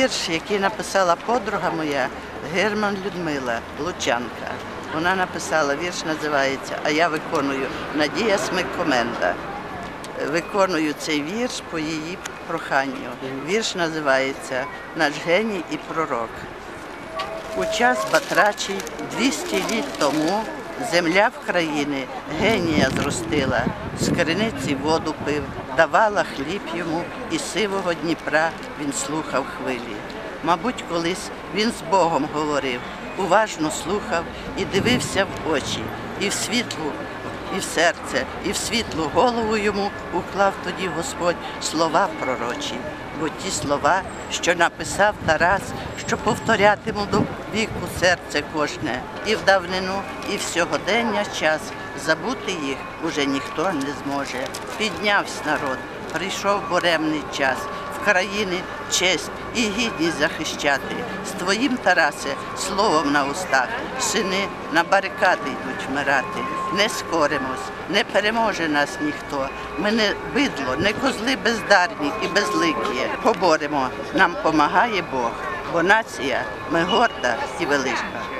вірш, який написала подруга моя Герман Людмила Лучанка. Вона написала вірш, називається А я виконую Надія Смикоменда. Виконую цей вірш по її проханню. Вірш називається Наш геній і пророк. У час батрачий 200 літ тому земля в країни генія зростила, з криниці воду пив, давала хліб йому, і сивого Дніпра він слухав хвилі. Мабуть, колись він з Богом говорив, уважно слухав і дивився в очі, і в світлу, і в серце, і в світлу голову йому уклав тоді Господь слова пророчі бо ті слова, що написав Тарас, що повторятиму до віку серце кожне, і в давнину, і в сьогодення час забути їх уже ніхто не зможе. Піднявся народ, прийшов буремний час. В країни честь і гідність захищати. З твоїм, Тарасе, словом на устах, сини на барикади йдуть вмирати. Не скоримось, не переможе нас ніхто. Ми не бидло, не козли бездарні і безликі. Поборемо, нам помагає Бог, бо нація ми горда і велика.